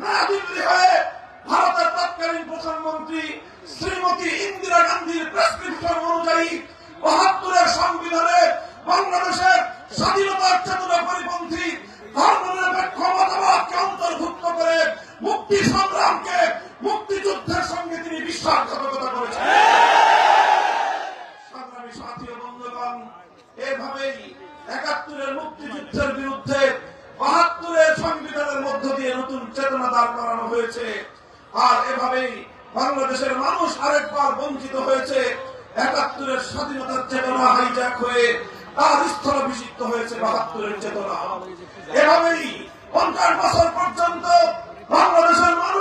নয়াদিল্লি ইন্দিরা গান্ধীর প্রেসক্রিপশন অনুযায়ী বাহাত্তরের সংবিধানে বাংলাদেশের স্বাধীনতার চেতনা পরিপন্থী ধর্মনিরপেক্ষ মতবাদকে অন্তর্ভুক্ত করে মুক্তি সংগ্রামকে মুক্তিযুদ্ধের সঙ্গে তিনি বিশ্বাসঘাতকতা করেছেন সংগ্রামী সাথী ও বন্ধুগণ এভাবেই একাত্তরের মুক্তিযুদ্ধের বিরুদ্ধে বাহাত্তরের সংবিধানের মধ্য দিয়ে নতুন চেতনা করানো হয়েছে। আর এভাবেই বাংলাদেশের মানুষ আরেকবার বঞ্চিত হয়েছে। একাত্তরের স্বাধীনতার চেতনা হাইজ্যাক হয়ে তার স্থলাভিষিক্ত হয়েছে বাহাত্তরের চেতনা। এভাবেই পঞ্চাশ বছর পর্যন্ত বাংলাদেশের মানুষকে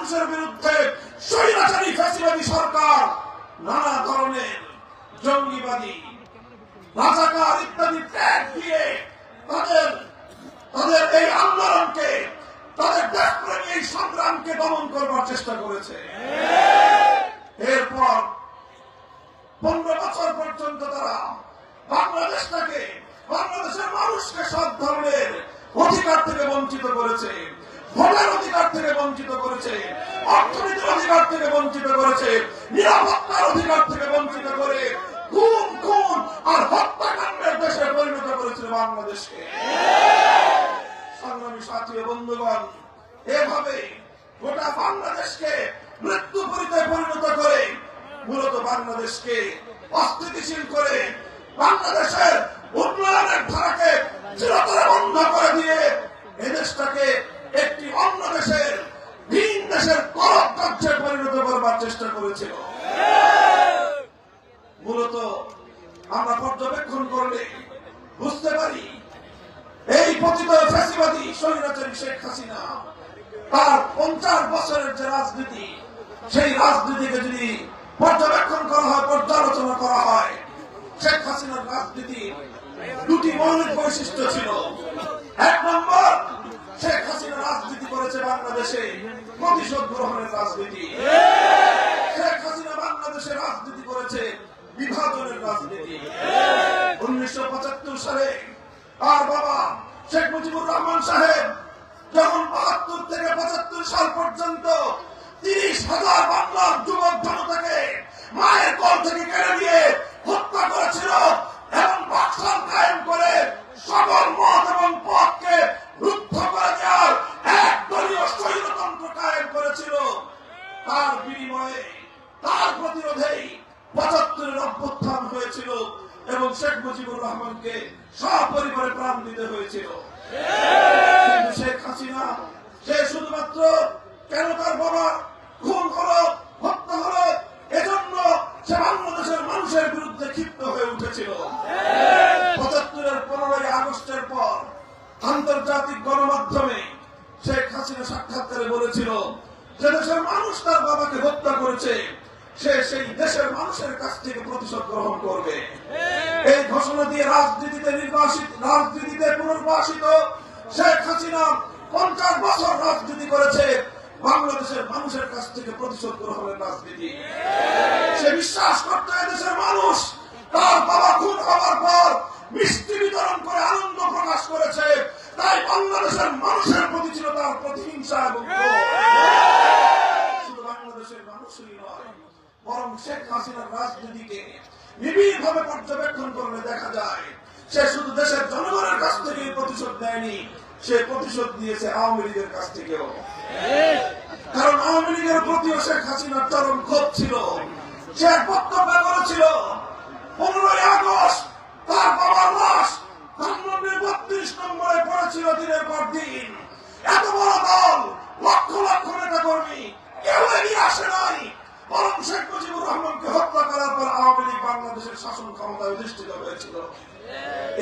মানুষের বিরুদ্ধে স্বৈরাচারী ফ্যাসিবাদী সরকার, নানা ধরনের জঙ্গিবাদী, রাজাকার ইত্যাদি ত্যাগ দিয়ে তাদের তাদের এই আন্দোলনকে, তাদের দেশপ্রেমী এই সংগ্রামকে দমন করবার চেষ্টা করেছে। এরপর পনেরো বছর পর্যন্ত তারা বাংলাদেশটাকে, বাংলাদেশের মানুষকে সব ধরনের অধিকার থেকে বঞ্চিত করেছে। ভোটের অধিকার থেকে বঞ্চিত করেছে, অর্থনীতির অধিকার থেকে বঞ্চিত করেছে, নিরাপত্তার অধিকার থেকে বঞ্চিত করে খুন খুন আর হত্যাকাণ্ডের দেশে পরিণত করেছিল বাংলাদেশকে। সংগ্রামী সাথী বন্ধুগণ, এভাবে গোটা বাংলাদেশকে মৃত্যু পরিচয় পরিণত করে মূলত বাংলাদেশকে অস্থিতিশীল করে বাংলাদেশের উন্নয়নের ধারাকে চিরতরে বন্ধ করে দিয়ে এদেশটাকে একটি অন্য দেশের ভিন দেশের কার্যে পরিণত করবার চেষ্টা করেছিল। মূলত আমরা পর্যবেক্ষণ করলে বুঝতে পারি, এই পতিত ফ্যাসিবাদী স্বৈরাচারী শেখ হাসিনা তার পঞ্চাশ বছরের যে রাজনীতি, সেই রাজনীতিকে যদি পর্যবেক্ষণ করা হয়, পর্যালোচনা করা হয়, শেখ হাসিনার রাজনীতি দুটি মৌলিক বৈশিষ্ট্য ছিল। এক নম্বর শেখ হাসিনা রাজনীতি করেছে বাংলাদেশে, প্রতিশোধ গ্রহণের রাজনীতি। শেখ হাসিনা বাংলাদেশে রাজনীতি করেছে, বিভাজনের রাজনীতি। উনিশশো পঁচাত্তর সালে আর বাবা হয়েছিল এবং শেখ মুজিবুর রহমানকে সপরিবারে প্রাণ দিতে হয়েছিল। শেখ হাসিনা, সে শুধুমাত্র কেন তার বাবা খুন হলো, হত্যা হলো, এজন্য সে বাংলাদেশের মানুষের বিরুদ্ধে ক্ষিপ্ত হয়ে উঠেছিল। পঁচাত্তরের পনেরোই আগস্টের পর আন্তর্জাতিক গণমাধ্যমে শেখ হাসিনা সাক্ষাৎকারে বলেছিল, যে দেশের মানুষ তার বাবাকে হত্যা করেছে সে সেই দেশের মানুষের কাছ থেকে প্রতিশোধ গ্রহণ করবে। এই ঘোষণা দিয়ে রাজনীতিতে নির্বাসিত রাজনীতিতে পুনর্বাসিত শেখ হাসিনা পঞ্চাশ বছর রাজনীতি করেছে। বাংলাদেশের মানুষের কাছ থেকে প্রতিশোধ গ্রহণের রাজনীতি। সে বিশ্বাস করতে দেশের মানুষ। তার বাবা খুন হওয়ার পর মিষ্টি বিতরণ করে আনন্দ প্রকাশ করেছে। তাই বাংলাদেশের মানুষের প্রতি ছিল তার প্রতিহিংসা এবং শুধু বাংলাদেশের মানুষই বরং শেখ হাসিনার রাজনীতিকে নিবিড় ভাবে পর্যবেক্ষণ করলে দেখা যায়, সে শুধু দেশের জনগণের কাছ থেকে প্রতিশোধ দেয়নি সে প্রতিশোধ দিয়েছে আওয়ামী লীগের কাছ থেকেও। কারণ আওয়ামী লীগের প্রতিও শেখ হাসিনার চরম ক্ষোভ ছিল, সে বক্তব্য করেছিল বাংলাদেশের শাসন ক্ষমতা অধিষ্ঠিত হয়েছিল।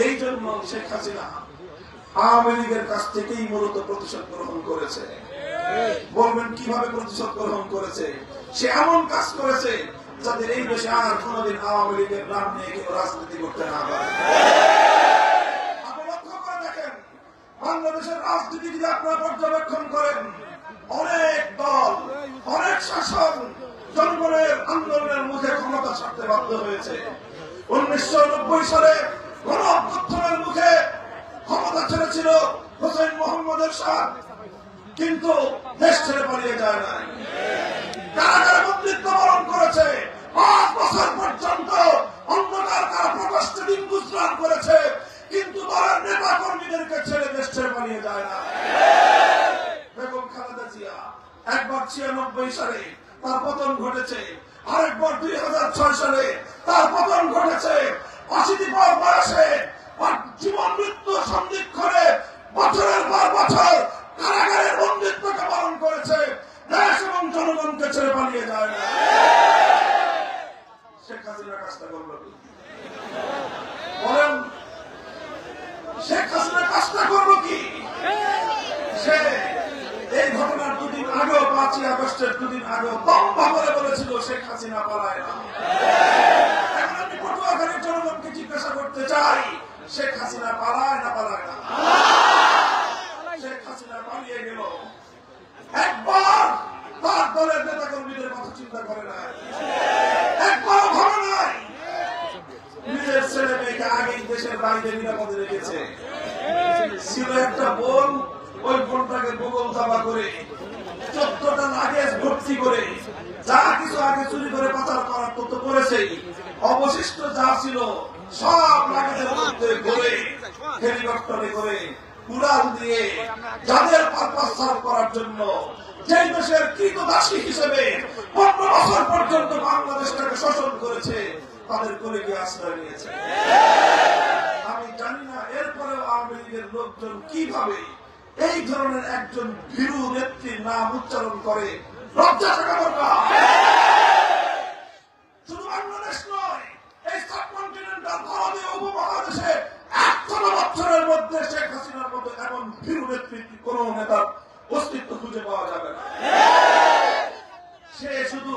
এই জন্য শেখ হাসিনা আওয়ামী লীগের কাছ থেকেই মূলত প্রতিশোধ গ্রহণ করেছে। বলবেন, কীভাবে প্রতিশোধ গ্রহণ করেছে? সে এমন কাজ করেছে যাতে এই দেশে আর কোনদিন আওয়ামী লীগের নাম নিয়ে কেউ রাজনীতি করতে না পারে। বাংলাদেশের রাজনীতি যদি আপনারা পর্যবেক্ষণ করেন, অনেক দল, অনেক শাসন জনগণের আন্দোলনের মুখে ক্ষমতা ছাড়তে বাধ্য হয়েছে। উনিশশো নব্বই সালে গণ অভ্যর্থনের মুখে ক্ষমতা ছেড়েছিল হোসেন মোহাম্মদের সাহ কিন্তু দেশ ছেড়ে পালিয়ে যায় না কারাগারে মন্ত্রিত্ব বরণ করেছে। পাঁচ বছর পর্যন্ত অন্ধকার তারা প্রকাশ্যে দিন গুজরান করেছে। কিন্তু দলের নেতা কর্মীদেরকে ছেড়ে দেশ ছেড়ে পালিয়ে যায় না বেগম খালেদা জিয়া একবার ছিয়ানব্বই সালে তার পতন ঘটেছে। আরেকবার দুই হাজার ছয় সালে তার পতন ঘটেছে। অশীতি পর বয়সে জীবন মৃত্যু বছরের পর বছর কারাগারের পালন করেছে। দেশ এবং জনগণকে ছেড়ে পালিয়ে যায় না। শেখ হাসিনা কাজটা করল বলেন, শেখ হাসিনা কাজটা করল কি সে এই ঘটনার দুদিন আগেও আগস্টের দুদিন আগেও তম্বা করে বলেছিল, শেখ হাসিনা পালায় না। এখন আমি পটুয়াখালীর জনগণকে জিজ্ঞাসা করতে চাই, শেখ হাসিনা পালায় না পালায় না? শেখ হাসিনা পালিয়ে গেল। একবার তার দলের নেতা কর্মীদের কথা চিন্তা করে না একবার ভাবে নাই। নিজের ছেলে মেয়েকে আগেই দেশের বাইরে নিরাপদে রেখেছে। ছিল একটা বোন, ওই বোনটাকে বগল দাবা করে চোদ্দটা লাগেজ ভর্তি করে যা কিছু আগে চুরি করে পাচার করার তথ্য করেছেই অবশিষ্ট যা ছিল সব লাগেজের মধ্যে করে হেলিকপ্টারে করে উড়াল দিয়ে যাদের পারপাস সার্ভ করার জন্য যে দেশের কৃতদাসী হিসেবে পনেরো বছর পর্যন্ত বাংলাদেশটাকে শোষণ করেছে, তাদের করে গিয়ে আশ্রয় নিয়েছে। আমি জানি না, এরপরেও আওয়ামী লীগের লোকজন কীভাবে এই ধরনের একজন ভীরু নেত্রীর নাম উচ্চারণ করে বছরের মধ্যে শেখ হাসিনার মতো এমন ভীরু নেতৃত্ব কোন নেতার অস্তিত্ব খুঁজে পাওয়া যাবে না সে শুধু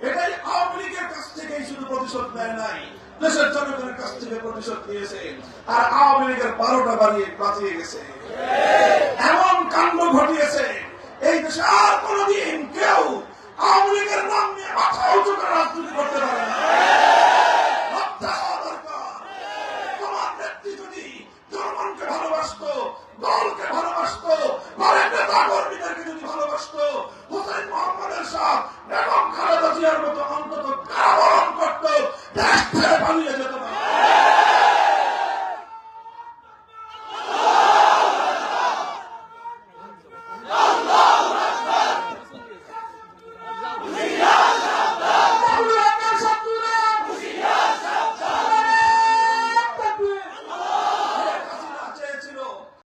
এটাই আওয়ামী লীগের কাছ শুধু প্রতিশোধ নেয় নাই। দেশের জনগণের কাছ থেকে প্রতিশোধ নিয়েছে। আর আওয়ামী লীগের বারোটা বাড়িয়ে বাঁচিয়ে গেছে। এমন কাণ্ড ঘটিয়েছে, এই দেশে আর কোনদিন কেউ আওয়ামী লীগের নাম নিয়ে মাথা উঁচু করে রাজনীতি করতে পারে না।